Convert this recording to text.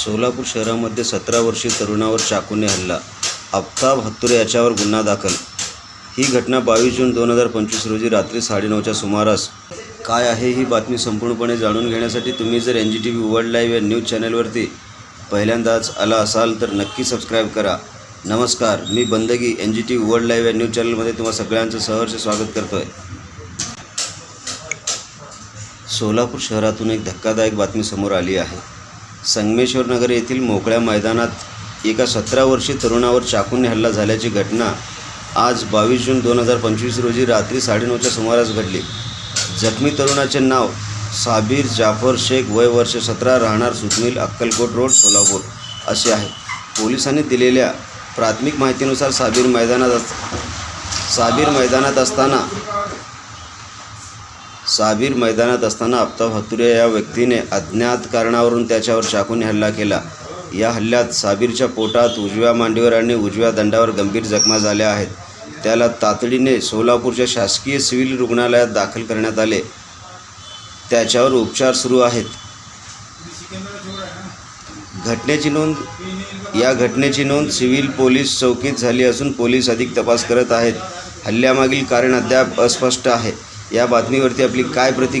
सोलापूर शहरामध्ये सतरा वर्षीय तरुणावर चाकूने हल्ला आफताब हत्तुरे याच्यावर गुन्हा दाखल. ही घटना बावीस जून दोन हजार पंचवीस रोजी रात्री साडेनऊच्या सुमारास. काय आहे ही बातमी संपूर्णपणे जाणून घेण्यासाठी तुम्ही जर N G T V world live या न्यूज चॅनलवरती पहिल्यांदाच आला असाल तर नक्की सबस्क्राईब करा. नमस्कार मी Bandagi N G T V world live या न्यूज चॅनलमध्ये तुम्हा सगळ्यांचं सहर्ष स्वागत करतो आहे सोलापूर शहरातून एक धक्कादायक बातमी समोर आली आहे. संगमेश्वर नगर येथील मोकळ्या मैदानात एका सतरा वर्षीय तरुणावर चाकूने हल्ला झाल्याची घटना आज बावीस जून दोन हजार पंचवीस रोजी रात्री साडेनऊच्या सुमारास घडली. जखमी तरुणाचे नाव साबीर जाफर शेख वय वर्ष सतरा राहणार सुतमिल अक्कलकोट रोड सोलापूर असे आहे. पोलिसांनी दिलेल्या प्राथमिक माहितीनुसार साबीर मैदानात अस साबीर मैदानात असताना साबीर मैदानात असताना आफताब हतुरे या व्यक्तीने अज्ञात कारणावरून त्याच्यावर चाकूने हल्ला केला. या हल्ल्यात साबीरच्या पोटात उजव्या मांडीवर आणि उजव्या दंडावर गंभीर जखमा झाल्या आहेत. त्याला तातडीने सोलापूरच्या शासकीय सिव्हिल रुग्णालयात दाखल करण्यात आले. त्याच्यावर उपचार सुरू आहेत. घटनेची नोंद या घटनेची नोंद सिव्हिल पोलीस चौकीत झाली असून पोलीस अधिक तपास करत आहेत. हल्ल्यामागील कारण अद्याप अस्पष्ट आहे. या बातमीवरती आपली काय प्रतिक्रिया